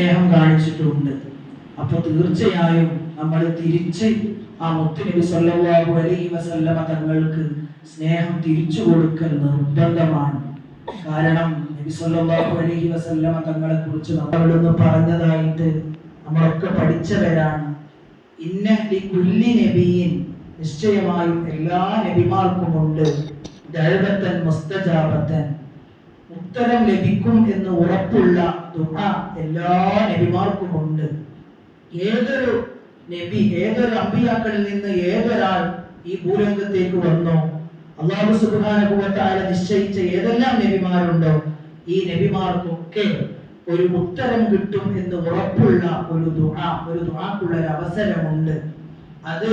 സ്നേഹം കാണിച്ചിട്ടുണ്ട്. അപ്പൊ തീർച്ചയായും നമ്മൾ തിരിച്ച് ആ മുത്തുനബി സല്ലല്ലാഹു അലൈഹി വസല്ലമ തങ്ങൾക്ക് സ്നേഹം തിരിച്ചു കൊടുക്കൽ നിർബന്ധമാണ്. കാരണം നബി സല്ലല്ലാഹു അലൈഹി വസല്ലമ തങ്ങളെ കുറിച്ച് നമ്മളൊന്ന് പറഞ്ഞതായിട്ട് നമ്മളൊക്കെ പഠിച്ചവരാണ്. ഇന്ന ലികുല്ലി നബിയിൻ നിശ്ചയമായും എല്ലാ നബിമാർക്കുമുണ്ട്. ദൈവത്തൻ മുസ്തജാബത്തൻ ഉത്തരം ലഭിക്കും എന്ന് ഉറപ്പുള്ള ദുആ എല്ലാ നബിമാർക്കും ഉണ്ട് ഏതൊരു നബി ഏതൊരു അമ്പിയാക്കളിൽ നിന്ന് ഏതൊരാൾ ഈ ഭൂരംഗത്തേക്ക് വന്നോ അള്ളാഹു തആല നിശ്ചയിച്ച ഏതെല്ലാം നബിമാരുണ്ടോ ഈ നബിമാർക്കൊക്കെ ഒരു ഉത്തരം കിട്ടും എന്ന് ഉറപ്പുള്ള ഒരു ദുആ ഒരു ദുആക്കുള്ള ഒരു അവസരമുണ്ട്. അത്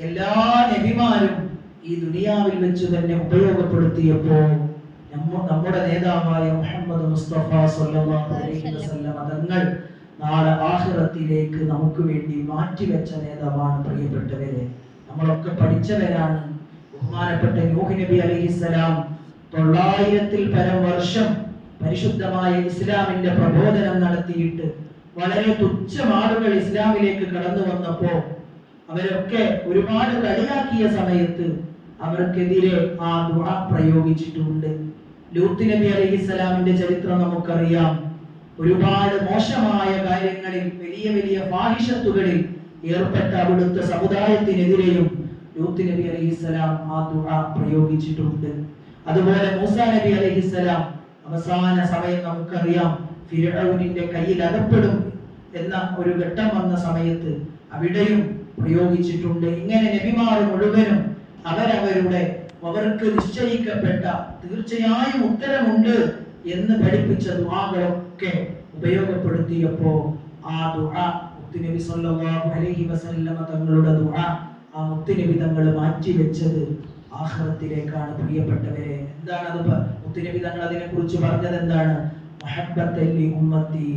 എല്ലാ നബിമാരും ഈ ദുനിയാവിൽ വെച്ച് തന്നെ ഉപയോഗപ്പെടുത്തിയപ്പോൾ നമ്മ- നമ്മുടെ നേതാവായ മുഹമ്മദ് മുസ്തഫ സല്ലല്ലാഹു അലൈഹി വസല്ലം തങ്ങൾ നാളെ ആഖിറത്തിലേക്ക് നമുക്ക് വേണ്ടി മാറ്റിവെച്ച നേതാവാണ് പ്രിയപ്പെട്ടവരെ. നമ്മളൊക്കെ പഠിച്ചവരാണ്. ബഹുമാനപ്പെട്ട നൂഹ് നബി അലൈഹിസ്സലാം തൊള്ളായിരത്തിൽ പരം വർഷം പരിശുദ്ധമായ ഇസ്ലാമിന്റെ പ്രബോധനം നടത്തിയിട്ട് വളരെ തുച്ഛമാളുകൾ ഇസ്ലാമിലേക്ക് കടന്നു വന്നപ്പോ അവരൊക്കെ ഒരുപാട് കളിയാക്കിയ സമയത്ത് അവർക്കെതിരെ ആ ദുആ പ്രയോഗിച്ചിട്ടുണ്ട്. ലൂത്ത് നബി അലൈഹിസ്സലാമിന്റെ ചരിത്രം നമുക്കറിയാം. ഒരുപാട് മോശമായ കാര്യങ്ങളിൽ വലിയ വലിയ ഫാഹിഷത്തുകളിൽ ഏർപ്പെട്ട അവിടുത്തെ സമുദായത്തിനെതിരെയും ലൂത്ത് നബി അലൈഹിസ്സലാം ആ ദുഹ പ്രയോഗിച്ചിട്ടുണ്ട്. അതുപോലെ മൂസ നബി അലൈഹിസ്സലാം അവസാന സമയം നമുക്കറിയാം ഫിർഔനിന്റെ കയ്യിൽ അകപ്പെടും എന്ന ഒരു ഘട്ടം വന്ന സമയത്ത് അവിടെയും പ്രയോഗിച്ചിട്ടുണ്ട്. ഇങ്ങനെ നബിമാർ മുഴുവനും അവരവരുടെ അവർക്ക് നിശ്ചയിക്കപ്പെട്ട തീർച്ചയായും ഉത്തരമുണ്ട് എന്ന് പഠിപ്പിച്ച ദുആകളൊക്കെ ഉപയോഗപ്പെടുത്തിയപ്പോ ആ ദുആ മുത്തുനബി സല്ലല്ലാഹു അലൈഹി വസല്ലമ തങ്ങളുടെ ദുആ ആ മുത്തുനബി തങ്ങൾ മാറ്റിവെച്ചത് ആഖിറത്തിലേക്കാണ് പ്രിയപ്പെട്ടവരെ എന്താണ് അത് മുത്തുനബി തങ്ങൾ അതിനെ കുറിച്ച് പറഞ്ഞത് എന്താണ്? മഹബ്ബത്തൻ ഉമ്മത്തി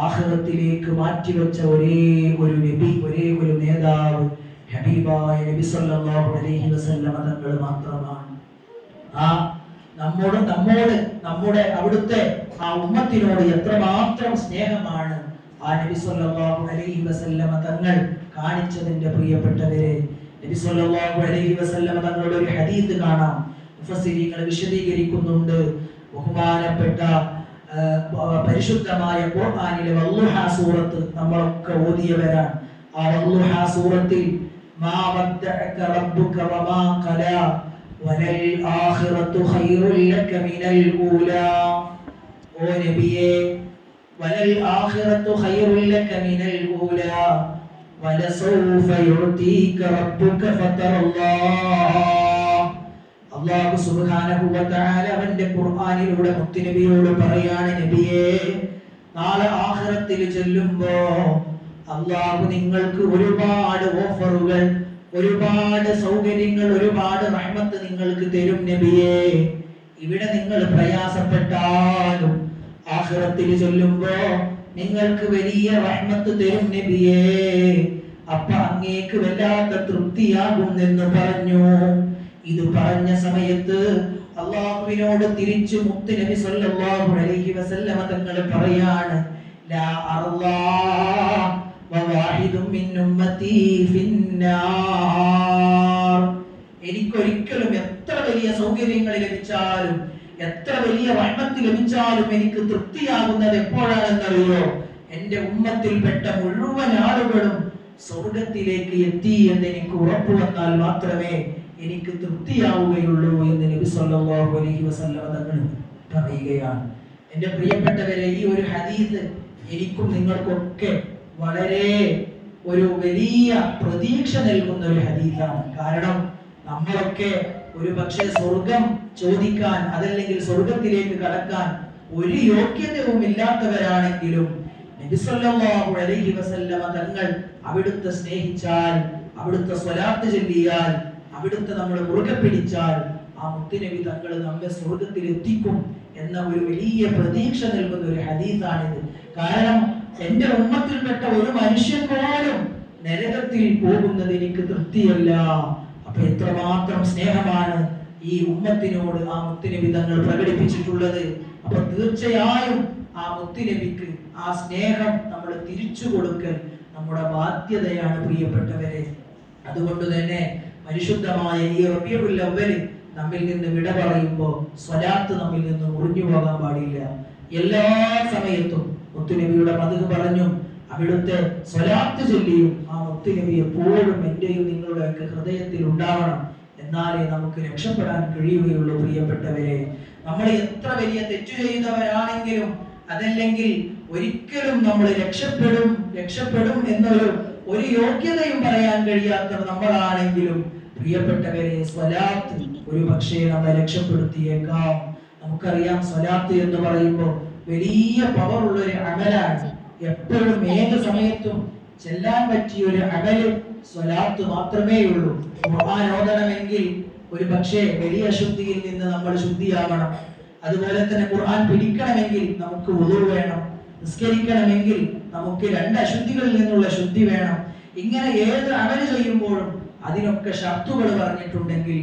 ആഖിറത്തിലേക്ക് മാറ്റിവെച്ച ഒരേ ഒരു നബി ഒരേ ഒരു നേതാവ് ഹബീബായ നബി സല്ലല്ലാഹു അലൈഹി വസല്ലമ തങ്ങൾ മാത്രമാണ്. ആ നമ്മോട് നമ്മോട് നമ്മുടെ അവിടുത്തെ ആ ഉമ്മത്തിനോട് എത്രമാത്രം സ്നേഹമാണ് ആ നബി സല്ലല്ലാഹു അലൈഹി വസല്ലമ തങ്ങൾ കാണിച്ചതിന്റെ പ്രിയപ്പെട്ടവരെ. നബി സല്ലല്ലാഹു അലൈഹി വസല്ലമ തങ്ങളുടെ ഒരു ഹദീസ് കാണാം. മുഫസ്സിരീങ്ങൾ വിശദീകരിക്കുന്നുണ്ട്. ബഹുമാനപ്പെട്ട പരിശുദ്ധമായ ഖുർആനിലെ വല്ലുഹ സൂറത്ത് നമ്മളൊക്കെ ഓതിയവരാണ്. ആ വല്ലുഹ സൂറത്തിൽ ഊലാ ഓ ലക മിനൽ വലസൗഫ അല്ലാഹു സുബ്ഹാനഹു അവന്റെ ഖുർആനിലൂടെ മുത്തുനബിയോട് പറയാണ് നബിയേ നാളെ ആഖിറത്തിൽ ചെല്ലുമ്പോ അല്ലാഹു നിങ്ങൾക്ക് ഒരുപാട് ഓഫറുകൾ ഒരുപാട് സൗകര്യങ്ങൾ ഒരുപാട് റഹ്മത്ത് നിങ്ങൾക്ക് തരും നബിയേ. ഇവിടെ നിങ്ങൾ പ്രയാസപ്പെട്ടാലും ആഹ്റത്തിൽ ചൊല്ലുമ്പോ നിങ്ങൾക്ക് വലിയ റഹ്മത്ത് തരും നബിയേ. അപ്പൊ അങ്ങേക്ക് വല്ലാത്ത തൃപ്തിയാകും എന്ന് പറഞ്ഞു. ഇത് പറഞ്ഞ സമയത്ത് അള്ളാഹുവിനോട് തിരിച്ചു മുത്ത് നബി സല്ലല്ലാഹു അലൈഹി വസല്ലമ തങ്ങൾ പറയാണ് ലാ അർളാ من മിൻ ഉമ്മത്തി ഫിന്നാർ. എനിക്കൊരിക്കലും എത്ര വലിയ സൗകര്യങ്ങൾ ലഭിച്ചാലും എത്ര വലിയ റഹ്മത്ത് ലഭിച്ചാലും എനിക്ക് തൃപ്തിയാകുന്നത് എപ്പോഴാണെന്നറിയോ? എന്റെ ഉമ്മത്തിൽപ്പെട്ട മുഴുവൻ ആളുകളും സ്വർഗത്തിലേക്ക് എത്തി എന്ന് എനിക്ക് ഉറപ്പു വന്നാൽ മാത്രമേ എനിക്ക് തൃപ്തിയാവുകയുള്ളൂ എന്ന് നബി സല്ലല്ലാഹു അലൈഹി വസല്ലം തങ്ങൾ പറയുകയാണ്. എന്റെ പ്രിയപ്പെട്ടവരെ ഈ ഒരു ഹദീസ് എനിക്കും നിങ്ങൾക്കൊക്കെ വളരെ ഒരു വലിയ പ്രതീക്ഷ നൽകുന്ന ഒരു ഹദീസാണ്. കാരണം നമ്മളൊക്കെ ഒരു പക്ഷേ സ്വർഗം ചോദിക്കാൻ അതല്ലെങ്കിൽ സ്വർഗത്തിലേക്ക് കടക്കാൻ ഒരു യോഗ്യതയും ഇല്ലാത്തവരാണെങ്കിലും അലൈഹി വസല്ലമ തങ്ങൾ അവിടുത്തെ സ്നേഹിച്ചാൽ അവിടുത്തെ സ്വലാത്ത് ചൊല്ലിയാൽ അവിടുത്തെ നമ്മൾ മുറുകെ പിടിച്ചാൽ ആ മുത്തുനബി തങ്ങൾ നമ്മെ സ്വർഗത്തിൽ എത്തിക്കും എന്ന ഒരു വലിയ പ്രതീക്ഷ നൽകുന്ന ഒരു ഹദീസാണിത്. കാരണം എന്റെ ഉമ്മത്തിൽപ്പെട്ട ഒരു മനുഷ്യൻ പോലും നരകത്തിൽ പോകുന്നത് എനിക്ക് തൃപ്തിയല്ല. അപ്പൊ എത്രമാത്രം സ്നേഹമാണ് ഈ ഉമ്മത്തിനോട് ആ മുത്തിനബി തങ്ങൾ പ്രകടിപ്പിച്ചിട്ടുള്ളത്. അപ്പൊ തീർച്ചയായും ആ മുത്തിനബിക്ക് ആ സ്നേഹം നമ്മൾ തിരിച്ചു കൊടുക്കൽ നമ്മുടെ ബാധ്യതയാണ് പ്രിയപ്പെട്ടവരെ. അതുകൊണ്ട് തന്നെ പരിശുദ്ധമായ ഈ റബിയുള്ള അവ്വൽ നമ്മിൽ നിന്ന് വിട പറയുമ്പോൾ സ്വലാത്ത് നമ്മിൽ നിന്ന് മുറിഞ്ഞു പോകാൻ പാടില്ല. എല്ലാ സമയത്തും മുത്തുനബിയുടെ മധു പറഞ്ഞു അവിടുത്തെ സ്വലാത്ത് ചൊല്ലിയും ആ മുത്തുനബി എപ്പോഴും എന്റെയും നിങ്ങളുടെയൊക്കെ ഹൃദയത്തിൽ ഉണ്ടാവണം എന്നാലേ നമുക്ക് രക്ഷപ്പെടാൻ കഴിയുകയുള്ളൂ പ്രിയപ്പെട്ടവരെ. നമ്മൾ എത്ര വലിയ തെറ്റു ചെയ്യുന്നവരാണെങ്കിലും അതല്ലെങ്കിൽ ഒരിക്കലും നമ്മൾ രക്ഷപ്പെടും രക്ഷപ്പെടും എന്നൊരു ഒരു യോഗ്യതയും പറയാൻ കഴിയാത്ത നമ്മളാണെങ്കിലും പ്രിയപ്പെട്ടവരെ സ്വലാത്ത് ഒരു പക്ഷേ നമ്മളെ രക്ഷപ്പെടുത്തിയേക്കാം. നമുക്കറിയാം സ്വലാത്ത് എന്ന് പറയുമ്പോൾ വലിയ പവർ ഉള്ള ഒരു അമലാണ്. എപ്പോഴും ഏത് സമയത്തും ചെല്ലാൻ പറ്റിയ ഒരു അമൽ സ്വലാത്ത് മാത്രമേ ഉള്ളൂ ഖുർആൻ ഓതണമെങ്കിൽ ഒരു പക്ഷേ വലിയ ശുദ്ധിയിൽ നിന്ന് നമ്മൾ ശുദ്ധിയാവണം അതുപോലെ തന്നെ ഖുർആൻ പിടിക്കണമെങ്കിൽ നമുക്ക് ഉദു വേണം. നിസ്കരിക്കണമെങ്കിൽ നമുക്ക് രണ്ട് അശുദ്ധികളിൽ നിന്നുള്ള ശുദ്ധി വേണം. ഇങ്ങനെ ഏത് അമൽ ചെയ്യുമ്പോഴും അതിനൊക്കെ ഷർത്തുകൾ പറഞ്ഞിട്ടുണ്ടെങ്കിൽ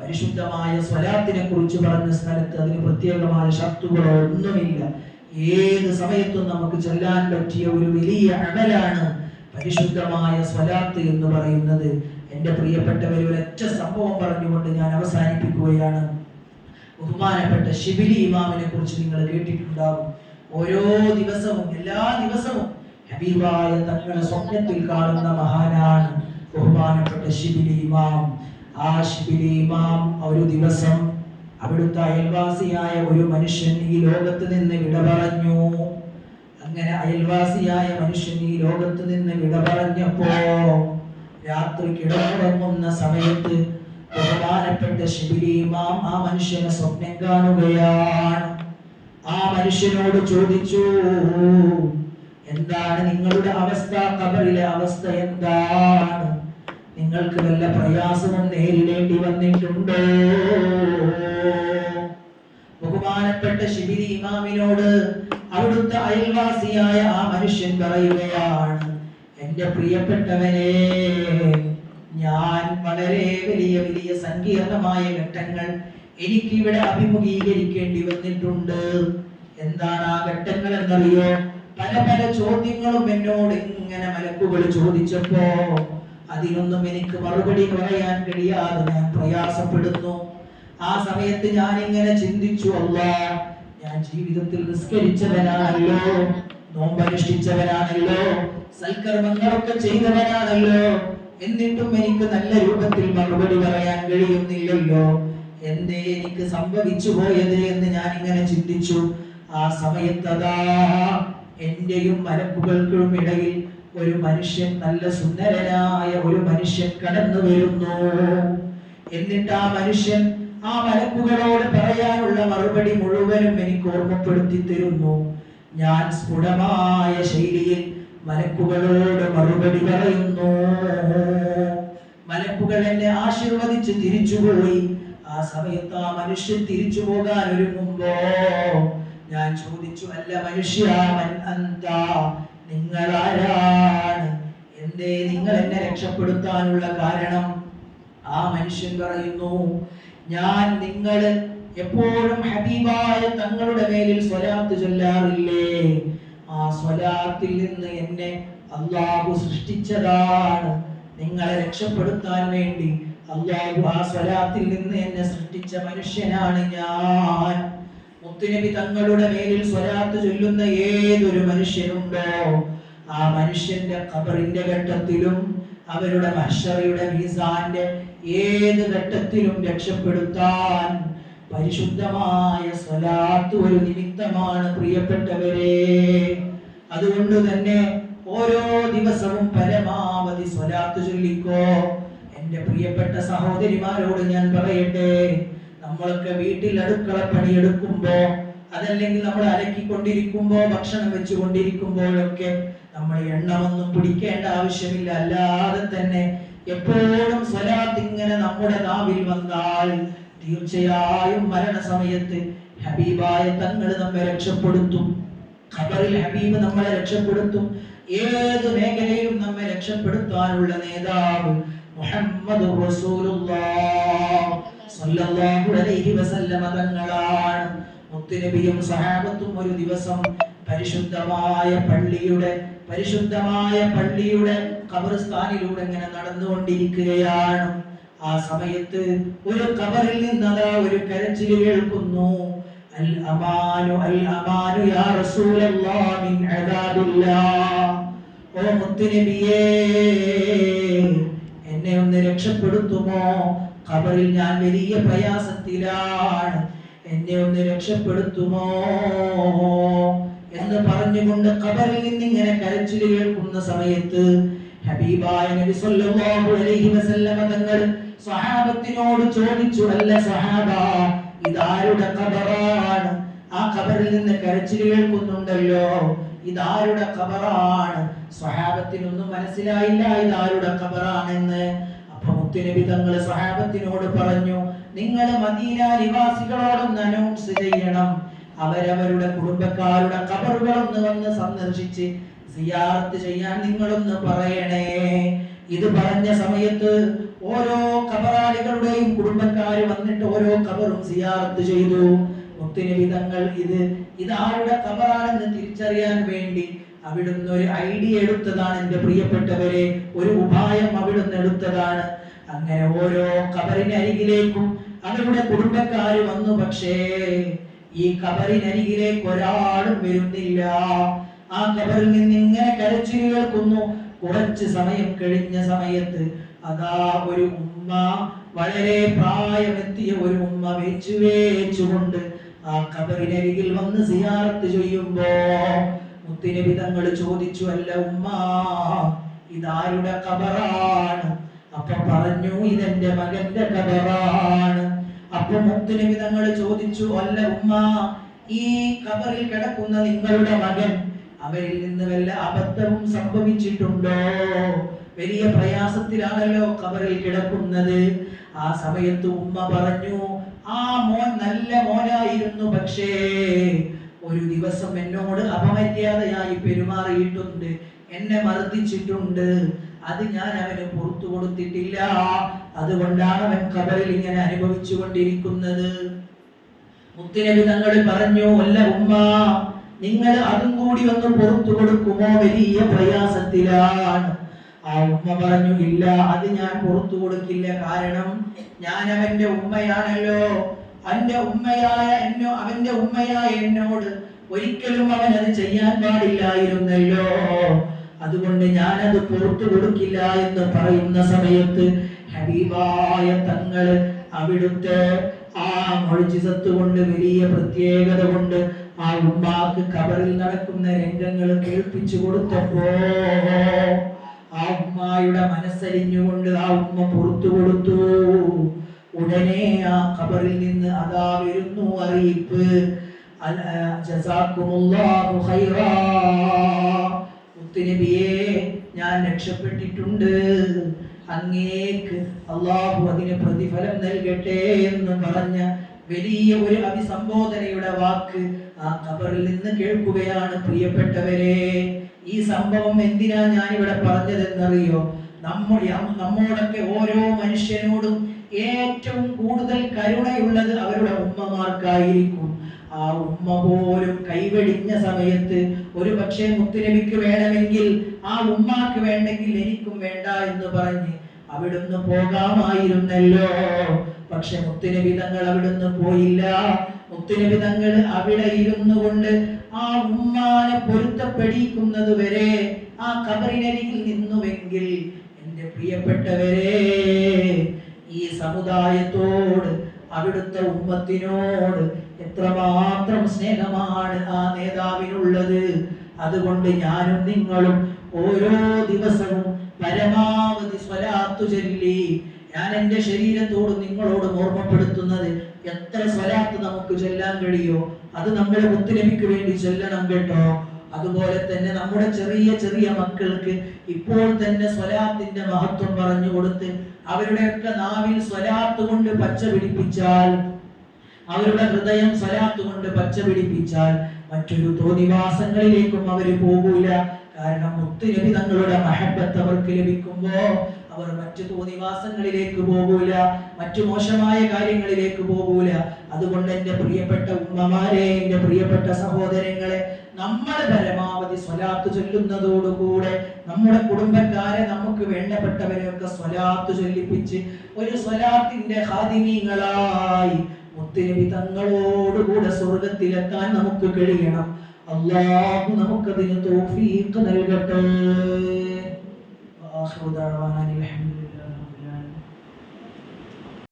പരിശുദ്ധമായ സ്വലാത്തിനെ കുറിച്ച് പറഞ്ഞ സ്ഥലത്ത് അതിന് പ്രത്യേകമായ ഷർത്തുകളോ ഒന്നുമില്ല. ഏത് സമയത്തും നമുക്ക് ചൊല്ലാൻ പറ്റിയ ഒരു വലിയ അമലാണ് പരിശുദ്ധമായ സ്വലാത്ത് എന്ന് പറയുന്നത്. എന്റെ പ്രിയപ്പെട്ടവരെ ഒരൊറ്റ സംഭവം പറഞ്ഞുകൊണ്ട് ഞാൻ അവസാനിപ്പിക്കുകയാണ്. ബഹുമാനപ്പെട്ട ഷിബിലി ഇമാമിനെ കുറിച്ച് നിങ്ങൾ കേട്ടിട്ടുണ്ടാവും. ഓരോ ദിവസവും എല്ലാ ദിവസവും ഹബീബായ തങ്ങളെ സ്വപ്നത്തിൽ കാണുന്ന മഹാനാണ് ബഹുമാനപ്പെട്ട ഷിബിലി ഇമാം. ആ ഷിബിലി ഇമാം ഒരു ദിവസം അവിടുത്തെ അയൽവാസിയായ ഒരു മനുഷ്യൻ ഈ ലോകത്ത് നിന്ന് വിട പറഞ്ഞു അങ്ങനെ അയൽവാസിയായ മനുഷ്യൻ ഈ ലോകത്ത് നിന്ന് വിട പറഞ്ഞപ്പോ രാത്രി കിടന്നുറങ്ങുന്ന സമയത്ത് ബഹുമാനപ്പെട്ട ശിബിലിമാം ആ മനുഷ്യനെ സ്വപ്നം കാണുകയാണ്. ആ മനുഷ്യനോട് ചോദിച്ചു എന്താണ് നിങ്ങളുടെ അവസ്ഥ? കബറിലെ അവസ്ഥ എന്താണ്? നിങ്ങൾക്ക് വല്ല പ്രയാസവും നേരിടേണ്ടി വന്നിട്ടുണ്ടോ? ബഹുമാനപ്പെട്ട ശിബിരി ഇമാമിനോട് അവിടുത്തെ അയൽവാസിയായ ആ മനുഷ്യൻ പറയുകയാണ് എന്റെ പ്രിയപ്പെട്ടവനെ ഞാൻ വളരെ വലിയ വലിയ സങ്കീർണമായ ഘട്ടങ്ങൾ എനിക്ക് ഇവിടെ അഭിമുഖീകരിക്കേണ്ടി വന്നിട്ടുണ്ട്. എന്താണ് ആ ഘട്ടങ്ങൾ എന്നറിയോ? പല പല ചോദ്യങ്ങളും എന്നോട് ഇങ്ങനെ മലക്കുകൾ ചോദിച്ചപ്പോ അതിനൊന്നും എനിക്ക് മറുപടി പറയാൻ കഴിയാതെ ഞാൻ പ്രയാസപ്പെടുന്നു. ആ സമയത്ത് ഞാൻ ഇങ്ങനെ ചിന്തിച്ചു അല്ല ഞാൻ ജീവിതത്തിൽ നിസ്കരിച്ചവനാണല്ലോ നോമ്പനുഷ്ഠിച്ചവനാണല്ലോ സൽക്കർമ്മങ്ങളൊക്കെ ചെയ്തവനാണല്ലോ. എന്നിട്ടും എനിക്ക് നല്ല രൂപത്തിൽ മറുപടി പറയാൻ കഴിയുന്നില്ലല്ലോ. എന്തേ എനിക്ക് സംഭവിച്ചു പോയത് എന്ന് ഞാൻ ഇങ്ങനെ ചിന്തിച്ചു. ആ സമയത്തതാ എന്റെയും മരപ്പുകൾക്കും ഇടയിൽ ഒരു മനുഷ്യൻ നല്ല സുന്ദരനായ ഒരു മനുഷ്യൻ കടന്നു വരുന്നു. എന്നിട്ട് ആ മനുഷ്യൻ ആ മലക്കുകളോട് പറയാനുള്ള മറുപടി മുഴുവനും എനിക്ക് ഓർമ്മപ്പെടുത്തി തരുന്നു. ഞാൻ സ്ഫുടമായ ശൈലിയിൽ മലക്കുകളോട് മറുപടി പറയുന്നു. മലക്കുകൾ എന്നെ ആശീർവദിച്ച് തിരിച്ചുപോയി. ആ സമയത്ത് ആ മനുഷ്യൻ തിരിച്ചു പോകാൻ ഒരുങ്ങുമ്പോ ഞാൻ ചോദിച്ചു അല്ല മനുഷ്യ നിങ്ങൾ ആരാണ് എന്തേ നിങ്ങൾ എന്നെ രക്ഷപ്പെടുത്താനുള്ള കാരണം? ആ മനുഷ്യൻ പറയുന്നു ഞാൻ നിങ്ങൾ എപ്പോഴും ഹബീബായ തങ്ങളുടെ മേലിൽ സ്വലാത്ത് ചൊല്ലാറില്ലേ? ആ സ്വലാത്തിൽ നിന്ന് എന്നെ അള്ളാഹു സൃഷ്ടിച്ചതാണ്. നിങ്ങളെ രക്ഷപ്പെടുത്താൻ വേണ്ടി അള്ളാഹു ആ സ്വലാത്തിൽ നിന്ന് എന്നെ സൃഷ്ടിച്ച മനുഷ്യനാണ് ഞാൻ. മുത്തുനബി തങ്ങളുടെ മേലിൽ സ്വലാത്ത് ചൊല്ലുന്ന ഏതൊരു മനുഷ്യനുണ്ടോ? ആ മനുഷ്യന്റെ ഖബറിന്റെ ഘട്ടത്തിലും അവരുടെ മഹ്ഷറയുടെ മീസാന്റെ ഏത് ഘട്ടത്തിലും രക്ഷപ്പെടുത്താൻ പരിശുദ്ധമായ സ്വലാത്ത് ഒരു നിമിത്തമാണ് പ്രിയപ്പെട്ടവരെ. അതുകൊണ്ട് തന്നെ ഓരോ ദിവസവും പരമാവധി സ്വലാത്ത് ചൊല്ലിക്കോ. എന്റെ പ്രിയപ്പെട്ട സഹോദരിമാരോട് ഞാൻ പറയട്ടെ നമ്മളൊക്കെ വീട്ടിൽ അടുക്കള പണിയെടുക്കുമ്പോ അതല്ലെങ്കിൽ നമ്മൾ അലക്കിക്കൊണ്ടിരിക്കുമ്പോ ഭക്ഷണം വെച്ചുകൊണ്ടിരിക്കുമ്പോഴൊക്കെ നമ്മൾ എണ്ണമൊന്നും പിടിക്കേണ്ട ആവശ്യമില്ല. അല്ലാതെ തന്നെ എപ്പോഴും സ്വലാത്ത് ഇങ്ങനെ നമ്മുടെ നാവിൽ വന്നാൽ തീർച്ചയായും മരണസമയത്ത് ഹബീബായ തങ്ങൾ നമ്മെ രക്ഷപ്പെടുത്തും. ഖബറിൽ ഹബീബ് നമ്മളെ രക്ഷപ്പെടുത്തും. ഏത് മേഖലയിലും നമ്മെ രക്ഷപ്പെടുത്താനുള്ള നേതാവ് മുഹമ്മദ് സ്വല്ലല്ലാഹു അലൈഹി വസല്ലമ തങ്ങളാണ്. മുത്തുനബിയും സഹാബത്തും ഒരു ദിവസം പരിശുദ്ധമായ പള്ളിയുടെ പരിശുദ്ധമായ പള്ളിയുടെ ഖബർസ്ഥാനിലൂടെ ഇങ്ങനെ നടന്നുകൊണ്ടിരിക്കുകയാണ്. ആ സമയത്ത് ഒരു കബറിൽ നിന്നതാ ഒരു കരച്ചിൽ കേൾക്കുന്നു. അൽ അമാനു അൽ അമാനു യാ റസൂലല്ലാഹ് മിൻ അദാബില്ലാഹ്. ഓ മുത്തുനബിയേ എന്നെ ഒന്ന് രക്ഷപ്പെടുത്തുമോ? ഖബറിൽ ഞാൻ വലിയ പ്രയാസത്തിലാണ്. എന്നെ ഒന്ന് രക്ഷപ്പെടുത്തുമോ? എന്ന് പറഞ്ഞുകൊണ്ട് ഖബറിൽ നിന്ന് ഇങ്ങനെ കരച്ചിൽ കേൾക്കുന്ന സമയത്ത് ഹബീബായ നബി സല്ലല്ലാഹു അലൈഹി വസല്ലമ തങ്ങൾ സ്വഹാബത്തിനോട് ചോദിച്ചു അല്ല സ്വഹാബ ഇതാരുടെ ഖബറാണ്? ആ ഖബറിൽ നിന്ന് കരച്ചിൽ കേൾക്കുന്നുണ്ടല്ലോ. ഇതാരുടെ ഖബറാണ്? സ്വഹാബത്തിനൊന്നും മനസ്സിലായില്ല ഇതാരുടെ ഖബറാണെന്ന്? തങ്ങൾ സ്വഹാബത്തിനോട് പറഞ്ഞു നിങ്ങൾ മദീന നിവാസികളോടൊന്ന് അനൗൺസ് ചെയ്യണം. അവരവരുടെ കുടുംബക്കാരുടെ കബറുകളൊന്ന് വന്ന് സന്ദർശിച്ച് സിയാറത്ത് ചെയ്യാൻ നിങ്ങളൊന്ന് പറയണേ. ഇത് പറഞ്ഞ സമയത്ത് ഓരോ കബറാളികളുടെയും കുടുംബക്കാർ വന്നിട്ട് ഓരോ കബറും സിയാർത്ത് ചെയ്തു. മുത്തുനബി തങ്ങൾ ഇത് ഇതാരുടെ കബറാണെന്ന് തിരിച്ചറിയാൻ വേണ്ടി അവിടുന്ന് ഒരു ഐഡിയ എടുത്തതാണ് എന്റെ പ്രിയപ്പെട്ടവരെ. ഒരു ഉപായം അവിടുന്ന് എടുത്തതാണ്. അങ്ങനെ ഓരോ കബറിന് അരികിലേക്കും അവരുടെ കുടുംബക്കാർ വന്നു. പക്ഷേ ഈ കബറിനരികിലേക്ക് ഒരാളും വരുന്നില്ല. ആ കബറിൽ നിന്ന് ഇങ്ങനെ കരച്ചിൽ കേൾക്കുന്നു കുറച്ച് സമയം കഴിഞ്ഞ സമയത്ത് അതാ ഒരു ഉമ്മ വളരെ പ്രായമെത്തിയ ഒരു ഉമ്മ വെച്ചു വേച്ചുകൊണ്ട് ആ കബറിനരികിൽ വന്ന് സിയാറത്ത് ചെയ്യുമ്പോ മുത്തുനബി ചോദിച്ചു അല്ല ഉമ്മ ഇതാരുടെ ഖബറാണ്? അപ്പൊ പറഞ്ഞു ഇതെന്റെ മകന്റെ ഖബറാണ്. അപ്പൊ മുത്തുനബി ചോദിച്ചു അല്ല ഉമ്മ ഈ ഖബറിൽ കിടക്കുന്ന നിങ്ങളുടെ മകൻ അവരിൽ നിന്ന് വല്ല അബദ്ധവും സംഭവിച്ചിട്ടുണ്ടോ? വലിയ പ്രയാസത്തിലാണല്ലോ ഖബറിൽ കിടക്കുന്നത്. ആ സമയത്ത് ഉമ്മ പറഞ്ഞു ആ മോൻ നല്ല മോനായിരുന്നു പക്ഷേ ഒരു ദിവസം എന്നോട് അപമര്യാദയായി പെരുമാറിയിട്ടുണ്ട്. എന്നെ മർദ്ദിച്ചിട്ടുണ്ട്. അത് ഞാൻ അവന് പുറത്തു കൊടുത്തിട്ടില്ല. അതുകൊണ്ടാണ് അവൻ കബറിൽ ഇങ്ങനെ അനുഭവിച്ചു കൊണ്ടിരിക്കുന്നത്. മുത്തുനബി തങ്ങൾ പറഞ്ഞു അല്ല ഉമ്മ നിങ്ങൾ അതും കൂടി ഒന്ന് പുറത്തു കൊടുക്കുമോ? വലിയ പ്രയാസത്തിലാണ്. ആ ഉമ്മ പറഞ്ഞു ഇല്ല അത് ഞാൻ പുറത്തു കൊടുക്കില്ല. കാരണം ഞാൻ അവന്റെ ഉമ്മയാണല്ലോ. അവന്റെ ഉമ്മയായ എന്നോ അവന്റെ ഉമ്മയായ എന്നോട് ഒരിക്കലും അവൻ അത് ചെയ്യാൻ പാടില്ലായിരുന്നല്ലോ. അതുകൊണ്ട് ഞാനത് പുറത്തു കൊടുക്കില്ല എന്ന് പറയുന്ന സമയത്ത് ഹബീബായ തങ്ങൾ അവിടുത്തെ ആ മൊഴിച്ചിസത്ത് കൊണ്ട് വലിയ പ്രത്യേകത കൊണ്ട് ആ ഉമ്മാക്ക് കബറിൽ നടക്കുന്ന രംഗങ്ങൾ കേൾപ്പിച്ചു കൊടുത്തപ്പോ ആ ഉമ്മായുടെ മനസ്സരിഞ്ഞുകൊണ്ട് ആ ഉമ്മ പുറത്തു കൊടുത്തു. ഉടനെ ആ ഖബറിൽ നിന്ന് അതാ വരുന്നു അറിയിപ്പ്. ഞാൻ രക്ഷപ്പെട്ടിട്ടുണ്ട്. അങ്ങേക്ക് അള്ളാഹു അതിന് പ്രതിഫലം നൽകട്ടെ എന്ന് പറഞ്ഞ വലിയ ഒരു അഭിസംബോധനയുടെ വാക്ക് ആ ഖബറിൽ നിന്ന് കേൾക്കുകയാണ് പ്രിയപ്പെട്ടവരെ. ഈ സംഭവം എന്തിനാ ഞാൻ ഇവിടെ പറഞ്ഞതെന്നറിയോ നമ്മുടെ നമ്മോടൊക്കെ ഓരോ മനുഷ്യനോടും ഏറ്റവും കൂടുതൽ കരുണയുള്ളത് അവരുടെ ഉമ്മമാർക്കായിരിക്കും. ആ ഉമ്മ പോലും കൈവെടിഞ്ഞ സമയത്ത് ഒരു പക്ഷേ മുത്തുനബിക്ക് വേണമെങ്കിൽ ആ ഉമ്മാക്ക് വേണ്ടെങ്കിൽ എനിക്കും വേണ്ട എന്ന് പറഞ്ഞ് അവിടുന്ന് പോകാമായിരുന്നല്ലോ. പക്ഷെ മുത്തുനബി തങ്ങൾ അവിടുന്ന് പോയില്ല. മുത്തുനബി തങ്ങൾ അവിടെ ഇരുന്നു കൊണ്ട് ആ ഉമ്മാനെ പൊരുത്തപ്പെടിക്കുന്നത് വരെ ആ കബറിനരികിൽ നിന്നുവെങ്കിൽ എന്റെ പ്രിയപ്പെട്ടവരെ ഈ സമുദായത്തോട് അവിടുത്തെ ഉമ്മത്തിനോട് എത്രമാത്രം സ്നേഹമാണ് ആ നേതാവിനുള്ളത്. അതുകൊണ്ട് ഞാനും നിങ്ങളും ഓരോ ദിവസവും പരമാവധി സ്വലാത്തു ചൊല്ലി. ഞാൻ എന്റെ ശരീരത്തോട് നിങ്ങളോട് ഓർമ്മപ്പെടുത്തുന്നത് എത്ര സ്വലാത്ത് നമുക്ക് ചൊല്ലാൻ കഴിയോ? അത് നമ്മുടെ മുത്തുനബിക്ക് വേണ്ടി ചൊല്ലണം കേട്ടോ. അതുപോലെ തന്നെ നമ്മുടെ ചെറിയ ചെറിയ മക്കൾക്ക് ഇപ്പോൾ തന്നെ സ്വലാത്തിന്റെ മഹത്വം പറഞ്ഞു കൊടുത്ത് അവരുടെയൊക്കെ നാവിൽ സ്വലാത്ത് കൊണ്ട് പച്ച പിടിപ്പിച്ചാൽ അവരുടെ ഹൃദയം സ്വലാത്ത് കൊണ്ട് പച്ച പിടിപ്പിച്ചാൽ മറ്റൊരു തോന്നിവാസങ്ങളിലേക്കും അവർ പോകൂല. കാരണം മുത്തുനബി തങ്ങളുടെ മഹബത്ത് അവർക്ക് ലഭിക്കുമ്പോ അവർ മറ്റു തോന്നിവാസങ്ങളിലേക്ക് പോകൂല മറ്റു മോശമായ കാര്യങ്ങളിലേക്ക് പോകൂല. അതുകൊണ്ട് എന്റെ പ്രിയപ്പെട്ട ഉമ്മമാരെ എന്റെ പ്രിയപ്പെട്ട സഹോദരങ്ങളെ നമ്മൾ പരമാവധി സ്വലാത്ത് ചൊല്ലുന്നതോടുകൂടെ നമ്മുടെ കുടുംബക്കാരെ നമുക്ക് വേണ്ടപ്പെട്ടവരെയൊക്കെ സ്വലാത്ത് ചൊല്ലിപ്പിച്ച് ഒരു സ്വലാത്തിന്റെ ഹാദിമീങ്ങളായി മുത്തുനബി തങ്ങളോടുകൂടെ സ്വർഗത്തിലെത്താൻ നമുക്ക് കഴിയണം. അള്ളാഹു നമുക്കതിന് തോഫീക്ക് നൽകട്ടെ. واخر دعوانا الحمد